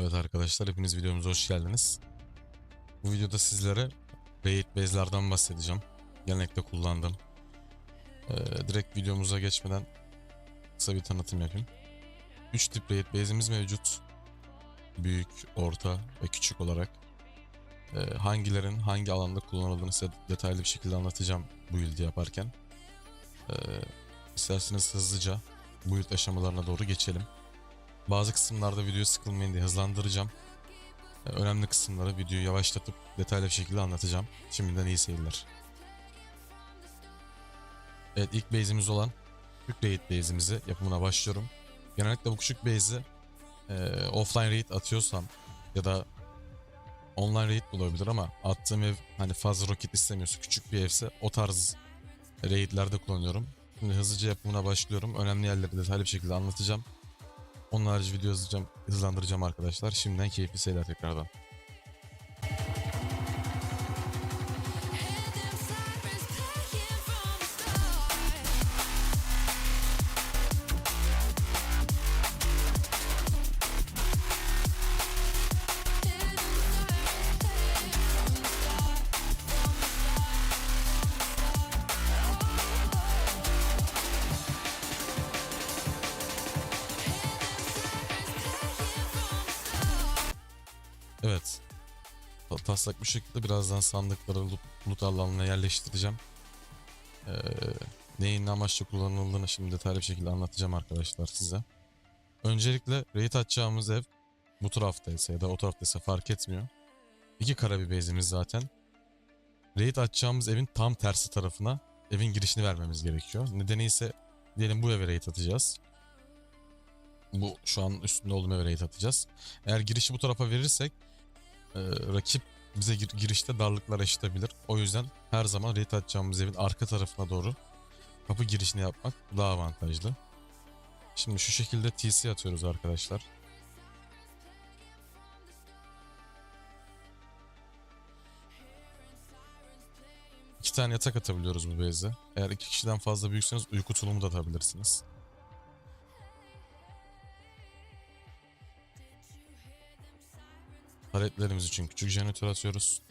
Evet arkadaşlar hepiniz videomuza hoş geldiniz. Bu videoda sizlere Raid base'lerden bahsedeceğim. Genellikle kullandığım. Ee, direkt videomuza geçmeden kısa bir tanıtım yapayım. 3 tip Raid base'imiz mevcut. Büyük, orta ve küçük olarak. Ee, hangilerin hangi alanda kullanıldığını size detaylı bir şekilde anlatacağım bu build'i yaparken. Ee, isterseniz hızlıca build aşamalarına doğru geçelim. Bazı kısımlarda videoyu sıkılmayın diye hızlandıracağım. Ee, Önemli kısımları videoyu yavaşlatıp detaylı bir şekilde anlatacağım. Şimdiden iyi seyirler. Evet ilk base'imiz olan küçük raid base'imizi yapımına başlıyorum. Genellikle bu küçük base'i e, offline raid atıyorsam ya da online raid olabilir ama attığım ev hani fazla roket istemiyorsa küçük bir evse o tarz raidlerde kullanıyorum. Şimdi hızlıca yapımına başlıyorum. Önemli yerleri detaylı bir şekilde anlatacağım. Onun harici video hızlıca, hızlandıracağım arkadaşlar. Şimdiden keyifli seyirler tekrardan. Evet. Ta- Taslak bir şekilde birazdan sandıkları loot, loot alanına yerleştireceğim. Ee, neyin ne amaçla kullanıldığını şimdi detaylı bir şekilde anlatacağım arkadaşlar size. Öncelikle raid atacağımız ev bu taraftaysa ya da o taraftaysa fark etmiyor. İki kara bir base'imiz zaten. Raid atacağımız evin tam tersi tarafına evin girişini vermemiz gerekiyor. Nedeni ise diyelim bu eve raid atacağız. Bu şu an üstünde olduğum eve raid atacağız. Eğer girişi bu tarafa verirsek e, rakip bize gir- girişte darlıklar eşitebilir. O yüzden her zaman raid atacağımız evin arka tarafına doğru kapı girişini yapmak daha avantajlı. Şimdi şu şekilde TC atıyoruz arkadaşlar. İki tane yatak atabiliyoruz bu base'e. Eğer iki kişiden fazla büyükseniz uyku tulumu da atabilirsiniz. Paletlerimiz için küçük jeneratör atıyoruz.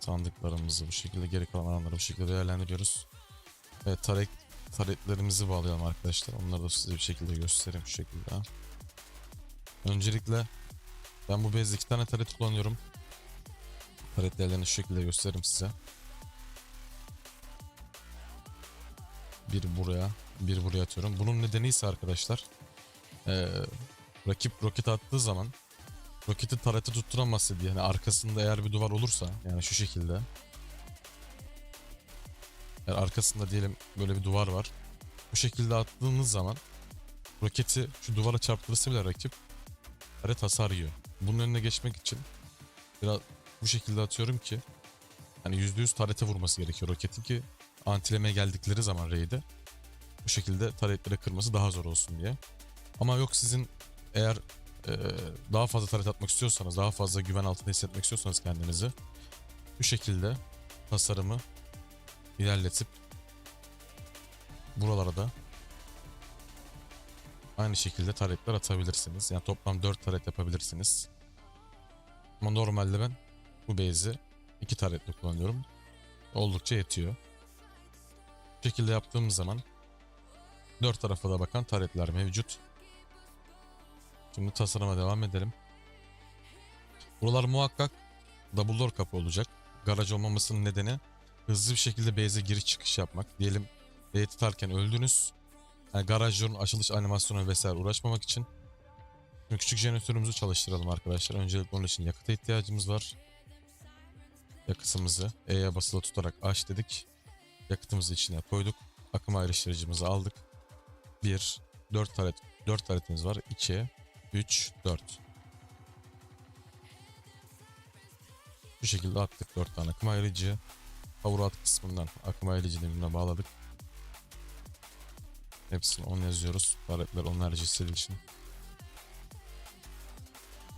Sandıklarımızı bu şekilde geri kalan alanları bu şekilde değerlendiriyoruz. Ve taret, taretlerimizi bağlayalım arkadaşlar. Onları da size bir şekilde göstereyim şu şekilde. Öncelikle ben bu bezde iki tane taret kullanıyorum. Taret değerlerini şu şekilde gösteririm size. Bir buraya, bir buraya atıyorum. Bunun nedeni ise arkadaşlar eee, rakip roket attığı zaman roketi tarete tutturamazsa diye. Yani arkasında eğer bir duvar olursa yani şu şekilde. Eğer arkasında diyelim böyle bir duvar var. Bu şekilde attığınız zaman roketi şu duvara çarptırırsa bile rakip taret hasar yiyor. Bunun önüne geçmek için biraz bu şekilde atıyorum ki hani %100 tarete vurması gerekiyor roketin ki antileme geldikleri zaman raid'e bu şekilde taretleri kırması daha zor olsun diye. Ama yok sizin eğer e, daha fazla taret atmak istiyorsanız, daha fazla güven altında hissetmek istiyorsanız kendinizi bu şekilde tasarımı ilerletip buralara da aynı şekilde taretler atabilirsiniz. Yani toplam 4 taret yapabilirsiniz. Ama normalde ben bu base'i 2 taretle kullanıyorum. Oldukça yetiyor. Şekilde yaptığımız zaman dört tarafa da bakan taretler mevcut. Şimdi tasarıma devam edelim. Buralar muhakkak double door kapı olacak. Garaj olmamasının nedeni hızlı bir şekilde base'e giriş çıkış yapmak. Diyelim raid atarken öldünüz. Yani garajların açılış animasyonu vesaire uğraşmamak için. Şimdi küçük jeneratörümüzü çalıştıralım arkadaşlar. Öncelikle onun için yakıta ihtiyacımız var. Yakıtımızı E'ye basılı tutarak aç dedik. Yakıtımızı içine koyduk. Akım ayrıştırıcımızı aldık. 1, 4 taret, 4 taretimiz var. 2, 3, 4. Bu şekilde attık 4 tane akım ayrıcı. Power out kısmından akım ayrıcı dilimine bağladık. Hepsini 10 yazıyoruz. Taretler onlarca istediği için.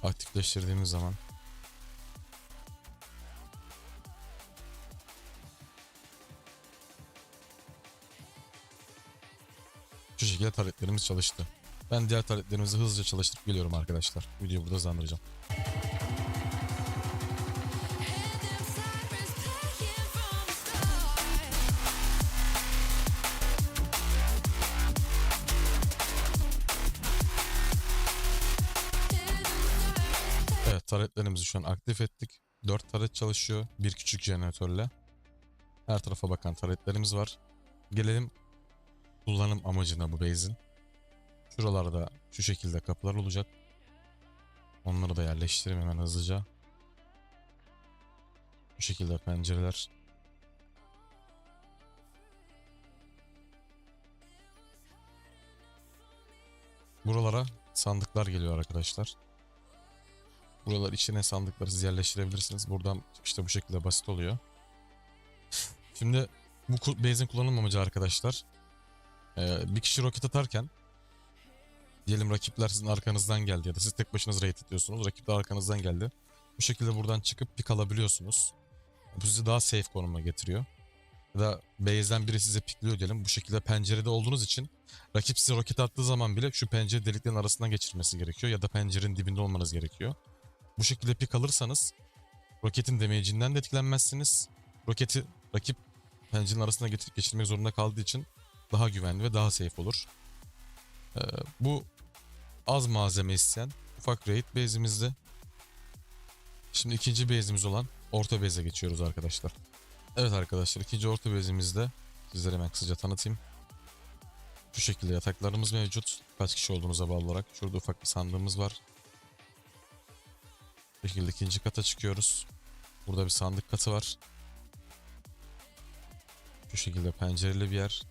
Aktifleştirdiğimiz zaman Şu şekilde taretlerimiz çalıştı. Ben diğer taretlerimizi hızlıca çalıştırıp geliyorum arkadaşlar. Videoyu burada hızlandıracağım. Evet taretlerimizi şu an aktif ettik. 4 taret çalışıyor. Bir küçük jeneratörle. Her tarafa bakan taretlerimiz var. Gelelim kullanım amacına bu base'in. Şuralarda şu şekilde kapılar olacak. Onları da yerleştireyim hemen hızlıca. Bu şekilde pencereler. Buralara sandıklar geliyor arkadaşlar. Buralar içine sandıkları siz yerleştirebilirsiniz. Buradan işte bu şekilde basit oluyor. Şimdi bu base'in kullanım arkadaşlar. Ee, bir kişi roket atarken diyelim rakipler sizin arkanızdan geldi ya da siz tek başınıza raid ediyorsunuz. Rakip de arkanızdan geldi. Bu şekilde buradan çıkıp pik alabiliyorsunuz. Bu sizi daha safe konuma getiriyor. Ya da base'den biri size pikliyor diyelim. Bu şekilde pencerede olduğunuz için rakip size roket attığı zaman bile şu pencere deliklerin arasından geçirmesi gerekiyor. Ya da pencerenin dibinde olmanız gerekiyor. Bu şekilde pik alırsanız roketin damage'inden de etkilenmezsiniz. Roketi rakip pencerenin arasına getirip geçirmek zorunda kaldığı için daha güvenli ve daha safe olur. Ee, bu az malzeme isteyen ufak raid base'imizde. Şimdi ikinci base'imiz olan orta base'e geçiyoruz arkadaşlar. Evet arkadaşlar ikinci orta base'imizde sizlere hemen kısaca tanıtayım. Şu şekilde yataklarımız mevcut. Kaç kişi olduğunuza bağlı olarak. Şurada ufak bir sandığımız var. Bu şekilde ikinci kata çıkıyoruz. Burada bir sandık katı var. Şu şekilde pencereli bir yer.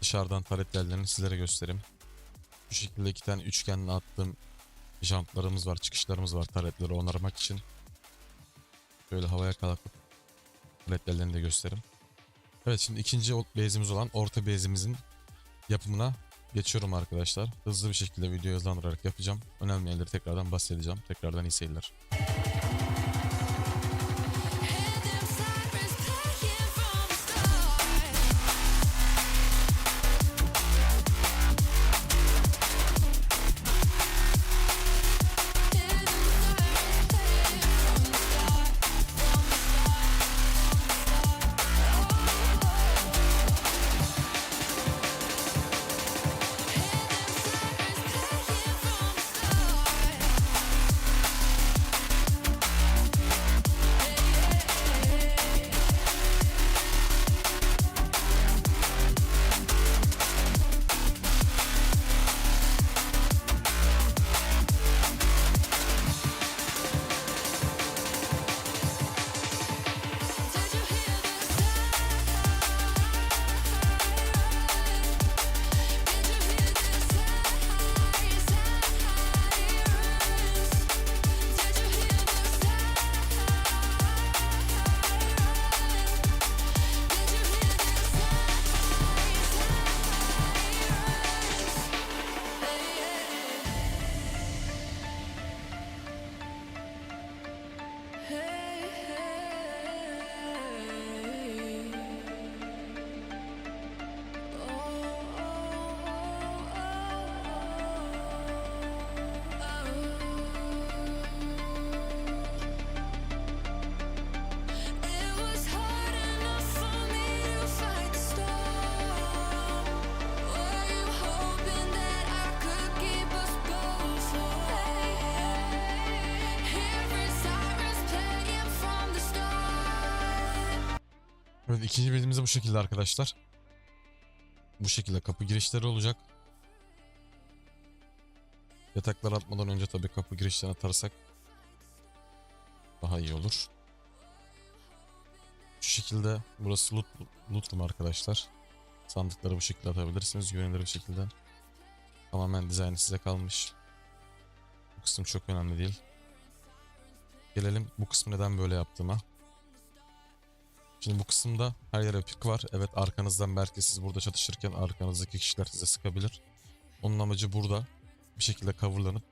Dışarıdan taret yerlerini sizlere göstereyim. Bu şekilde iki tane üçgenle attığım jantlarımız var, çıkışlarımız var taretleri onarmak için. Böyle havaya kalkıp taret yerlerini de göstereyim. Evet şimdi ikinci base'imiz olan orta base'imizin yapımına geçiyorum arkadaşlar. Hızlı bir şekilde videoyu hızlandırarak yapacağım. Önemli yerleri tekrardan bahsedeceğim. Tekrardan iyi seyirler. İkinci de bu şekilde arkadaşlar. Bu şekilde kapı girişleri olacak. Yataklar atmadan önce tabii kapı girişlerini atarsak daha iyi olur. Şu şekilde burası loot, loot room arkadaşlar. Sandıkları bu şekilde atabilirsiniz güvenilir bir şekilde. Tamamen dizaynı size kalmış. Bu kısım çok önemli değil. Gelelim bu kısmı neden böyle yaptığıma. Şimdi bu kısımda her yere pik var. Evet arkanızdan belki siz burada çatışırken arkanızdaki kişiler size sıkabilir. Onun amacı burada bir şekilde coverlanıp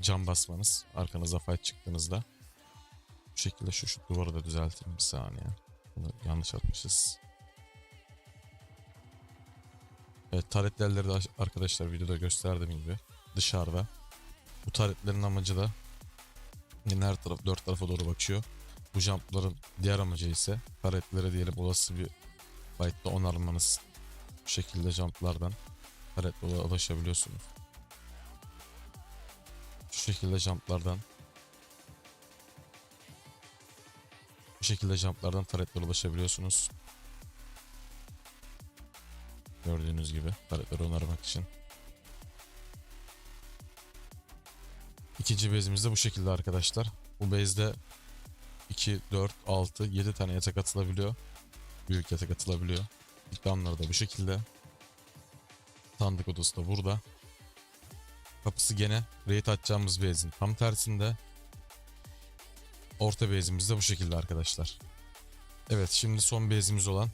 cam basmanız arkanıza fight çıktığınızda. Bu şekilde şu, şu duvarı da düzelteyim bir saniye. Bunu yanlış atmışız. Evet taret yerleri de arkadaşlar videoda gösterdiğim gibi dışarıda. Bu taretlerin amacı da yine her taraf dört tarafa doğru bakıyor. Bu jumpların diğer amacı ise taretlere diyelim olası bir fight'ta onarmanız. Bu şekilde jumplardan taretlere ulaşabiliyorsunuz. Şu şekilde jumplardan Bu şekilde jumplardan taretlere ulaşabiliyorsunuz. Gördüğünüz gibi taretleri onarmak için. İkinci base'imiz de bu şekilde arkadaşlar. Bu base'de 2, 4, 6, 7 tane yatak atılabiliyor. Büyük yatak atılabiliyor. İkramları da bu şekilde. Sandık odası da burada. Kapısı gene raid atacağımız base'in tam tersinde. Orta base'imiz de bu şekilde arkadaşlar. Evet şimdi son base'imiz olan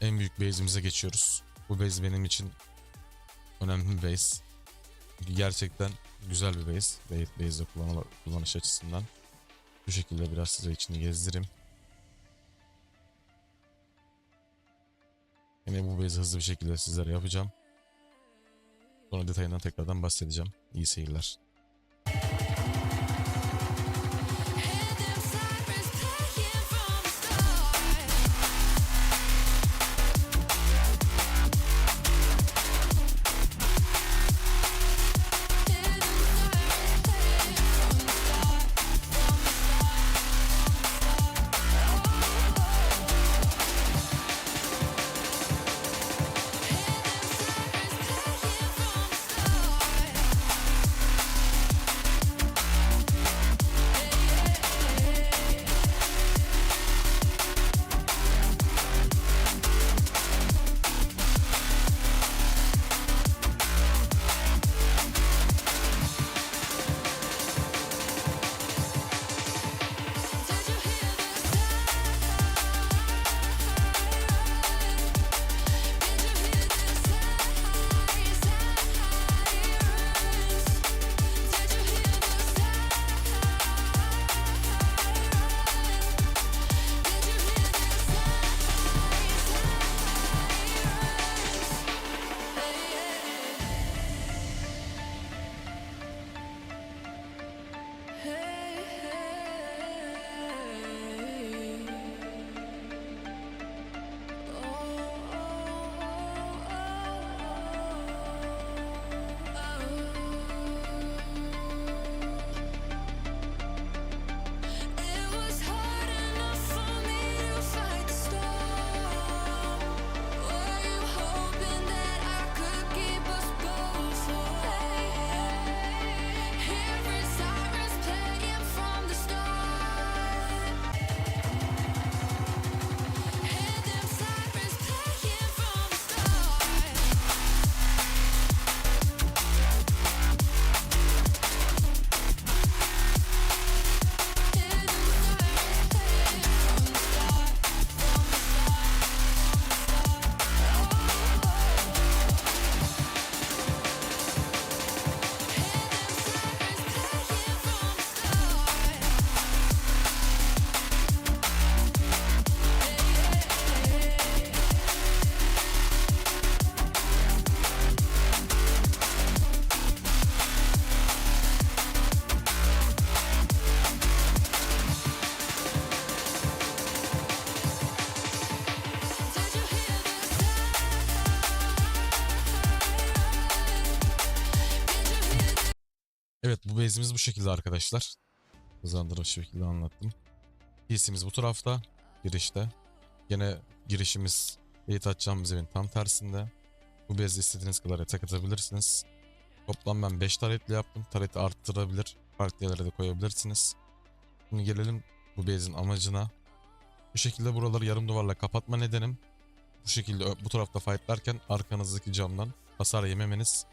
en büyük base'imize geçiyoruz. Bu base benim için önemli bir. Çünkü gerçekten güzel bir base. Base'de kullanış açısından. Bu şekilde biraz size içini gezdireyim. Yine bu base'i hızlı bir şekilde sizlere yapacağım. Sonra detayından tekrardan bahsedeceğim. İyi seyirler. Base'imiz bu şekilde arkadaşlar. Hızlandırılmış şekilde anlattım. PC'miz bu tarafta. Girişte. Gene girişimiz eğit açacağımız evin tam tersinde. Bu base'de istediğiniz kadar yatak atabilirsiniz. Toplam ben 5 taretli yaptım. Tareti arttırabilir. Farklı yerlere de koyabilirsiniz. Şimdi gelelim bu base'in amacına. Bu şekilde buraları yarım duvarla kapatma nedenim. Bu şekilde bu tarafta fightlarken arkanızdaki camdan hasar yememeniz.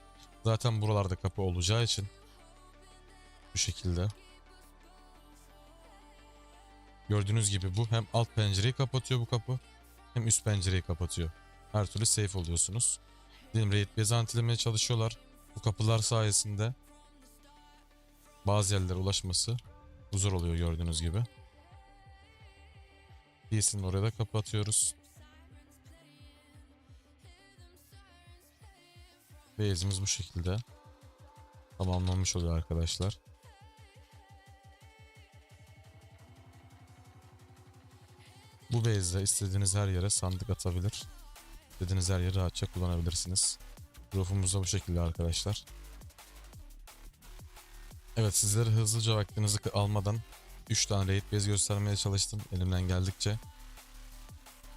Zaten buralarda kapı olacağı için bu şekilde. Gördüğünüz gibi bu hem alt pencereyi kapatıyor bu kapı hem üst pencereyi kapatıyor. Her türlü safe oluyorsunuz. Diyelim raid base antilemeye çalışıyorlar. Bu kapılar sayesinde bazı yerlere ulaşması zor oluyor gördüğünüz gibi. PC'nin oraya da kapatıyoruz. base'imiz bu şekilde tamamlanmış oluyor arkadaşlar. Bu base'de istediğiniz her yere sandık atabilir. İstediğiniz her yeri rahatça kullanabilirsiniz. Roof'umuz da bu şekilde arkadaşlar. Evet sizlere hızlıca vaktinizi almadan 3 tane raid base göstermeye çalıştım elimden geldikçe.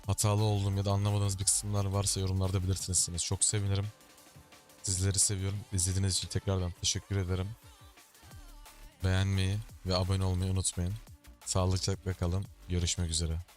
Hatalı olduğum ya da anlamadığınız bir kısımlar varsa yorumlarda belirtirsiniz. Çok sevinirim. Sizleri seviyorum. İzlediğiniz için tekrardan teşekkür ederim. Beğenmeyi ve abone olmayı unutmayın. Sağlıcakla kalın. Görüşmek üzere.